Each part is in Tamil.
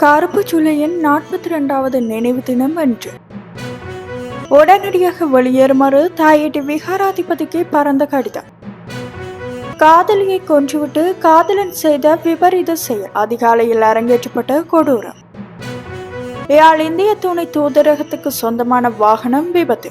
கருப்பு ஜூலையின் நாற்பத்தி ரெண்டாவது நினைவு தினம் அன்று. உடனடியாக வெளியேறுமாறு தாயிட்டு விகாராதிபதிக்கு பறந்த கடிதம். காதலியை கொன்றுவிட்டு காதலன் செய்த விபரீத செயல் அதிகாலையில் அரங்கேற்றப்பட்ட கொடூரம். யாழ் இந்திய துணை தூதரகத்துக்கு சொந்தமான வாகனம் விபத்து.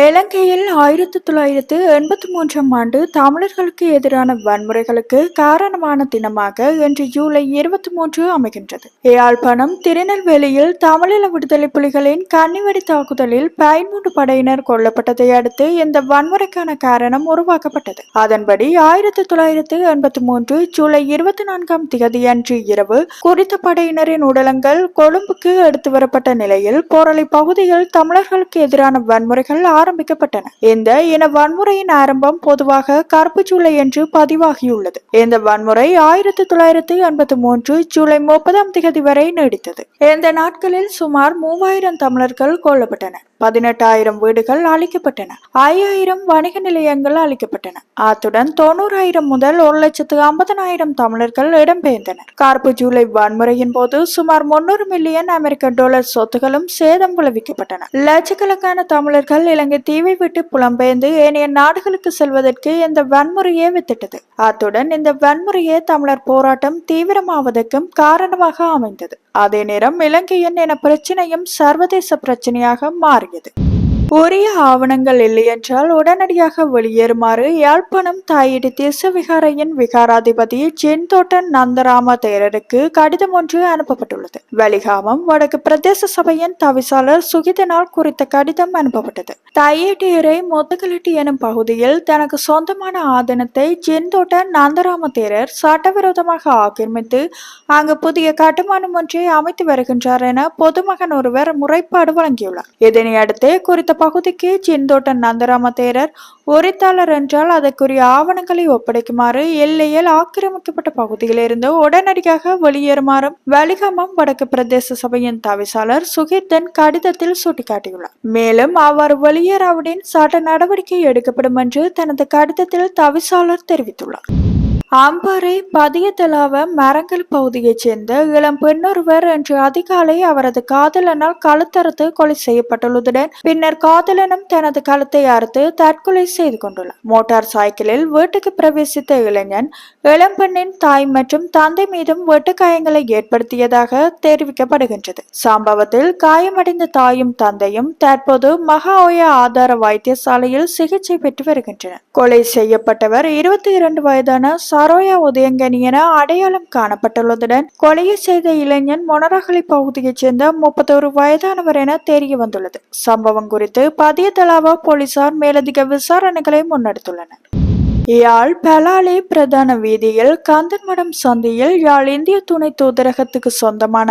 இலங்கையில் ஆயிரத்தி தொள்ளாயிரத்து எண்பத்தி மூன்றாம் ஆண்டு தமிழர்களுக்கு எதிரான வன்முறைகளுக்கு காரணமான தினமாக இன்று ஜூலை இருபத்தி மூன்று அமைகின்றது. யாழ்ப்பாணம் திருநெல்வேலியில் தமிழீழ விடுதலை புலிகளின் கன்னிவெடி தாக்குதலில் பயன்மூன்று படையினர் கொல்லப்பட்டதை அடுத்து இந்த வன்முறைக்கான காரணம் உருவாக்கப்பட்டது. அதன்படி ஆயிரத்தி தொள்ளாயிரத்து எண்பத்தி மூன்று ஜூலை இருபத்தி நான்காம் திகதியன்று இரவு குறித்த படையினரின் உடலங்கள் கொழும்புக்கு எடுத்து வரப்பட்ட நிலையில் போரளி பகுதியில் தமிழர்களுக்கு எதிரான வன்முறைகள் ஆரம்பிக்கப்பட்டன. இந்த இன வன்முறையின் ஆரம்பம் பொதுவாக கருப்பு ஜூலை என்று பதிவாகியுள்ளது. இந்த வன்முறை ஆயிரத்தி தொள்ளாயிரத்தி எண்பத்தி மூன்று ஜூலை முப்பதாம் தேதி வரை நீடித்தது. இந்த நாட்களில் சுமார் மூவாயிரம் தமிழர்கள் கொல்லப்பட்டனர். பதினெட்டாயிரம் வீடுகள் அழிக்கப்பட்டன. ஐயாயிரம் வணிக நிலையங்கள் அழிக்கப்பட்டன. அத்துடன் தொண்ணூறாயிரம் முதல் ஒரு லட்சத்து ஐம்பதனாயிரம் தமிழர்கள் இடம்பெயர்ந்தனர். கருப்பு ஜூலை வன்முறையின் போது சுமார் முன்னூறு மில்லியன் அமெரிக்க டாலர் சொத்துகளும் சேதம் விளைவிக்கப்பட்டன. லட்சக்கணக்கான தமிழர்கள் இலங்கை தீவை விட்டு புலம்பெயர்ந்து ஏனைய நாடுகளுக்கு செல்வதற்கு இந்த வன்முறையே வித்திட்டது. அத்துடன் இந்த வன்முறையே தமிழர் போராட்டம் தீவிரமாவதற்கும் காரணமாக அமைந்தது. அதே நேரம் இலங்கையின் என பிரச்சனையும் சர்வதேச பிரச்சனையாக cállate. உரிய ஆவணங்கள் இல்லையென்றால் உடனடியாக வெளியேறுமாறு யாழ்ப்பாணம் தாயிடு திசவிகாரையின் விகாராதிபதி ஜென்தோட்டன் நந்தராம தேரருக்கு கடிதம் ஒன்று அனுப்பப்பட்டுள்ளது. வலிகாமம் வடக்கு பிரதேச சபையின் தவிசாளர் சுகிதனால் குறித்த கடிதம் அனுப்பப்பட்டது. தையேட்டியரை மொத்தகலட்டி எனும் பகுதியில் தனக்கு சொந்தமான ஆதனத்தை ஜென்தோட்டன் நந்தராம தேரர் சட்டவிரோதமாக ஆக்கிரமித்து அங்கு புதிய கட்டுமானம் ஒன்றை அமைத்து வருகின்றார் என பொதுமகன் ஒருவர் முறைப்பாடு வழங்கியுள்ளார். இதனை அடுத்து குறித்த பகுதிக்கு செந்தோட்டன் நந்தராம தேரர் உரித்தாளர் என்றால் அதற்குரிய ஆவணங்களை ஒப்படைக்குமாறு எல்லையில் ஆக்கிரமிக்கப்பட்ட பகுதியிலிருந்து உடனடியாக வெளியேறுமாறும் வலிகமம் வடக்கு பிரதேச சபையின் தவிசாளர் சுகீர்தன் கடிதத்தில் சுட்டிக்காட்டியுள்ளார். மேலும் அவ்வாறு வெளியேறாவிடின் சட்ட நடவடிக்கை எடுக்கப்படும் என்று தனது கடிதத்தில் தவிசாளர் தெரிவித்துள்ளார். அம்பாறை பதியத்தலாவ மரங்கல் பகுதியைச் சேர்ந்த இளம் பெண்ணொருவர் இன்று அதிகாலை அவரது காதலனால் கழுத்தறுத்து கொலை செய்யப்பட்டுள்ளதுடன் பின்னர் காதலனும் தனது கழுத்தை அறுத்து தற்கொலை செய்து கொண்டுள்ளார். மோட்டார் சைக்கிளில் வீட்டுக்கு பிரவேசித்த இளைஞன் இளம்பெண்ணின் தாய் மற்றும் தந்தை மீதும் வெட்டுக்காயங்களை ஏற்படுத்தியதாக தெரிவிக்கப்படுகின்றது. சம்பவத்தில் காயமடைந்த தாயும் தந்தையும் தற்போது மகாஓய ஆதார வைத்தியசாலையில் சிகிச்சை பெற்று வருகின்றனர். கொலை செய்யப்பட்டவர் இருபத்தி இரண்டு வயதான அரோயா உதயங்கனி என அடையாளம் காணப்பட்டுள்ளதுடன் கொலையை செய்த இளைஞன் மொனரகலி பகுதியைச் சேர்ந்த முப்பத்தோரு வயதானவர் என தெரிய வந்துள்ளது. சம்பவம் குறித்து பதியதலாவா போலீசார் மேலதிக விசாரணைகளை முன்னெடுத்துள்ளனர். யாழ் பலாலே பிரதான வீதியில் கந்தன்மடம் சந்தியில் யாழ் இந்திய துணை தூதரகத்துக்கு சொந்தமான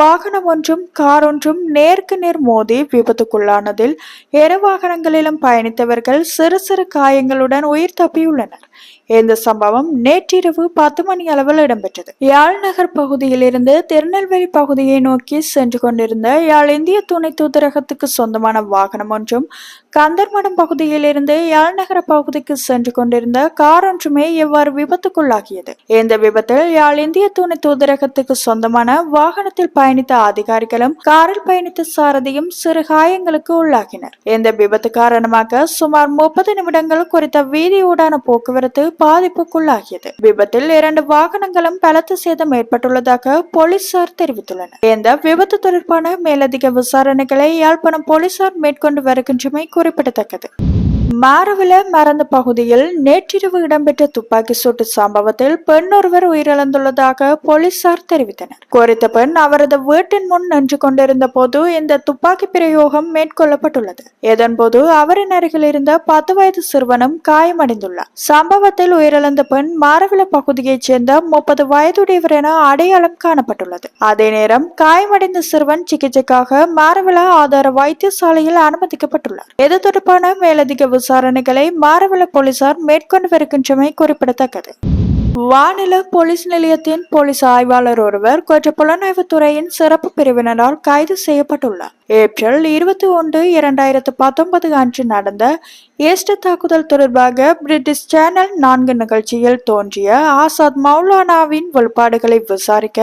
வாகனம் ஒன்றும் கார் ஒன்றும் நேருக்கு நேர் மோதி விபத்துக்குள்ளானதில் இரு வாகனங்களிலும் பயணித்தவர்கள் சிறு சிறு காயங்களுடன் உயிர் தப்பியுள்ளனர். இந்த சம்பவம் நேற்றிரவு பத்து மணி அளவில் இடம்பெற்றது. யாழ் நகர் பகுதியிலிருந்து திருநெல்வேலி பகுதியை நோக்கி சென்று கொண்டிருந்த யாழ் இந்திய துணை தூதரகத்துக்கு சொந்தமான வாகனம் ஒன்றும் கந்தர்மடம் பகுதியிலிருந்து யாழ் நகர பகுதிக்கு சென்று கொண்டிருந்த கார் ஒன்றுமே இவ்வாறு விபத்துக்குள்ளாகியது? இந்த விபத்தில் யாழ் இந்திய துணை தூதரகத்துக்கு சொந்தமான வாகனத்தில் பயணித்த அதிகாரிகளும் காரில் பயணித்த சாரதியும் சிறு காயங்களுக்கு உள்ளாகினர். இந்த விபத்து காரணமாக சுமார் முப்பது நிமிடங்கள் குறித்த வீதியூடான போக்குவரத்து பாதிப்புக்குள்ளாகியது. விபத்தில் இரண்டு வாகனங்களும் பலத்த சேதம் ஏற்பட்டுள்ளதாக போலீசார் தெரிவித்துள்ளனர். இந்த விபத்து தொடர்பான மேலதிக விசாரணைகளை யாழ்ப்பாணம் போலீசார் மேற்கொண்டு வருகின்றமை குறிப்பிடத்தக்கது. மாரவில மறந்த பகுதியில் நேற்றிரவு இடம்பெற்ற துப்பாக்கி சூட்டு சம்பவத்தில் பெண் ஒருவர் உயிரிழந்துள்ளதாக போலீசார் தெரிவித்தனர். குறித்த பெண் அவரது வீட்டின் முன் நின்று கொண்டிருந்த போது இந்த துப்பாக்கி பிரயோகம் மேற்கொள்ளப்பட்டுள்ளது. இதன்போது அவரின் அருகில் இருந்த பத்து வயது சிறுவனும் காயமடைந்துள்ளார். சம்பவத்தில் உயிரிழந்த பெண் மாரவில பகுதியைச் சேர்ந்த முப்பது வயதுடையவர் என அடையாளம் காணப்பட்டுள்ளது. அதே நேரம் காயமடைந்த சிறுவன் சிகிச்சைக்காக மாரவில ஆதார வைத்தியசாலையில் அனுமதிக்கப்பட்டுள்ளார். இது தொடர்பான மேலதிக விசாரணைகளை மாரவள போலீசார் மேற்கொண்டு வருகின்றமை குறிப்பிடத்தக்கது. வானில போலீஸ் நிலையத்தின் போலீஸ் ஆய்வாளர் ஒருவர் குற்ற புலனாய்வுத் துறையின் சிறப்பு பிரிவினரால் கைது செய்யப்பட்டுள்ளார். ஏப்ரல் இருபத்தி ஒன்று இரண்டாயிரத்து பத்தொன்பது அன்று நடந்த ஈஸ்டர் தாக்குதல் தொடர்பாக பிரிட்டிஷ் சேனல் நான்கு நிகழ்ச்சியில் தோன்றிய ஆசாத் மௌலானாவின் வெளிப்பாடுகளை விசாரிக்க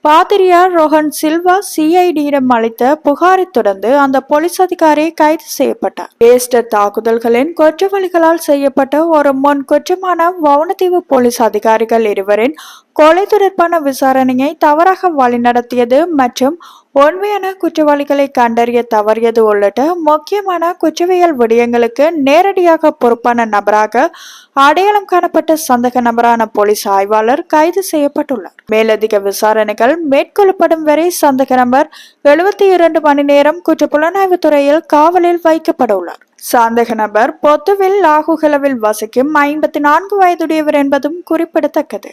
பாதிரியார் ரோஹன் சில்வா சிஐடியிடம் அளித்த புகாரைத் தொடர்ந்து அந்த போலீஸ் அதிகாரி கைது செய்யப்பட்டார். ஏஸ்டர் தாக்குதல்களின் குற்றவாளிகளால் செய்யப்பட்ட ஒரு முன் குற்றமான வவுனதீவு போலீஸ் அதிகாரிகள் இருவரின் கொலை தொடர்பான விசாரணையை தவறாக வழிநடத்தியது மற்றும் உண்மையான குற்றவாளிகளை கண்டறிய தவறியது உள்ளிட்ட முக்கியமான குற்றவியல் விடயங்களுக்கு நேரடியாக பொறுப்பான நபராக அடையாளம் காணப்பட்ட சந்தக நபரான போலீஸ் ஆய்வாளர் கைது செய்யப்பட்டுள்ளார். மேலதிக விசாரணைகள் மேற்கொள்ளப்படும் வரை சந்தக நபர் எழுபத்தி இரண்டு மணி நேரம் குற்ற புலனாய்வு துறையில் காவலில் வைக்கப்பட உள்ளார் சந்தக நபர் பொத்துவில் லாகுகளவில் வசிக்கும் ஐம்பத்தி நான்கு வயதுடையவர் என்பதும் குறிப்பிடத்தக்கது.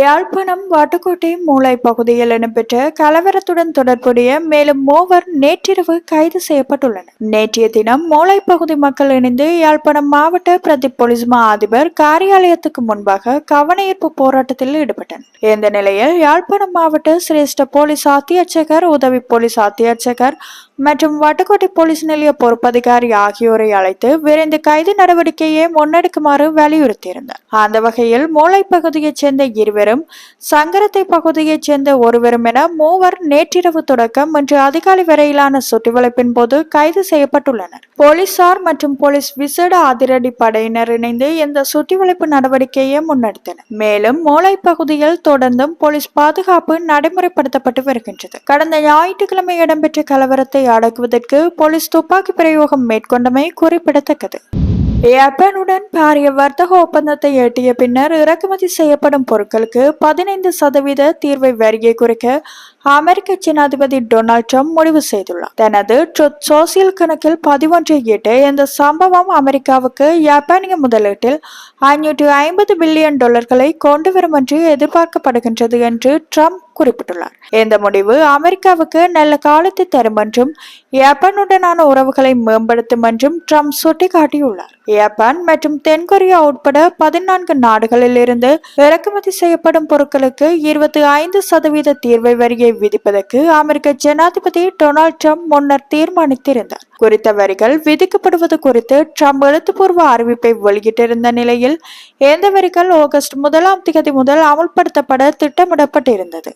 யாழ்ப்பாணம் வாட்டுக்கோட்டை மூளை பகுதியில் இடம்பெற்ற கலவரத்துடன் தொடர்புடைய மேலும் மூவர் நேற்றிரவு கைது செய்யப்பட்டுள்ளனர். நேற்றைய தினம் மூளை பகுதி மக்கள் இணைந்து யாழ்ப்பாணம் மாவட்ட பிரதி போலீஸ் மா அதிபர் காரியாலயத்துக்கு முன்பாக கவனஈர்ப்பு போராட்டத்தில் ஈடுபட்டனர். இந்த நிலையில் யாழ்ப்பாணம் மாவட்ட சிரேஷ்ட போலீஸ் அத்தியட்சகர் உதவி போலீஸ் அத்தியட்சகர் மற்றும் வட்டுக்கோட்டை போலீஸ் நிலைய பொறுப்பதிகாரி ஆகியோரை அழைத்து விரைந்து கைது நடவடிக்கையை முன்னெடுக்குமாறு வலியுறுத்தியிருந்தார். அந்த வகையில் மூளை பகுதியைச் சேர்ந்த இருவரும் சங்கரத்தை பகுதியைச் சேர்ந்த ஒருவரும் என மூவர் நேற்றிரவு தொடக்கம் இன்று அதிகாலை வரையிலான சுற்றுவளைப்பின் போது கைது செய்யப்பட்டுள்ளனர். போலீசார் மற்றும் போலீஸ் விசேட அதிரடி படையினர் இணைந்து இந்த சுற்றிவளைப்பு நடவடிக்கையை முன்னெடுத்தனர். மேலும் மோளை பகுதியில் தொடர்ந்தும் போலீஸ் பாதுகாப்பு நடைமுறைப்படுத்தப்பட்டு வருகின்றது. கடந்த ஞாயிற்றுக்கிழமை இடம்பெற்ற கலவரத்தை அடக்குவதற்கு போலீஸ் துப்பாக்கி பிரயோகம் மேற்கொண்டமை குறிப்பிடத்தக்கது. ஏப்பனுடன் பாரிய வர்த்தக ஒப்பந்தத்தை எட்டிய பின்னர் இறக்குமதி செய்யப்படும் பொருட்களுக்கு பதினைந்து சதவீத தீர்வை வரியை குறைக்க அமெரிக்க ஜனாதிபதி டொனால்ட் ட்ரம்ப் முடிவு செய்துள்ளார். தனது ட்ருத் சோசியல் கணக்கில் பதிவொன்றை இட்டு இந்த சம்பவம் அமெரிக்காவுக்கு ஜப்பானிய முதலீட்டில் ஐநூற்று ஐம்பது பில்லியன் டாலர்களை கொண்டு வரும் என்று எதிர்பார்க்கப்படுகின்றது என்று ட்ரம்ப் குறிப்பிட்டுள்ளார். இந்த முடிவு அமெரிக்காவுக்கு நல்ல காலத்தை தரும் என்றும் ஜப்பானுடனான உறவுகளை மேம்படுத்தும் என்றும் ட்ரம்ப் சுட்டிக்காட்டியுள்ளார். ஜப்பான் மற்றும் தென்கொரியா உட்பட பதினான்கு நாடுகளில் இருந்து இறக்குமதி செய்யப்படும் பொருட்களுக்கு இருபத்தி ஐந்து சதவீத தீர்வை வரியை விதிப்பதற்கு அமெரிக்க ஜனாதிபதி டொனால்ட் ட்ரம்ப் முன்னர் தீர்மானித்திருந்தார். குறித்த வரிகள் விதிக்கப்படுவது குறித்து ட்ரம்ப் எழுத்துப்பூர்வ அறிவிப்பை வெளியிட்டிருந்த நிலையில் இந்த வரிகள் ஆகஸ்ட் முதலாம் தேதி முதல் அமல்படுத்தப்பட திட்டமிடப்பட்டிருந்தது.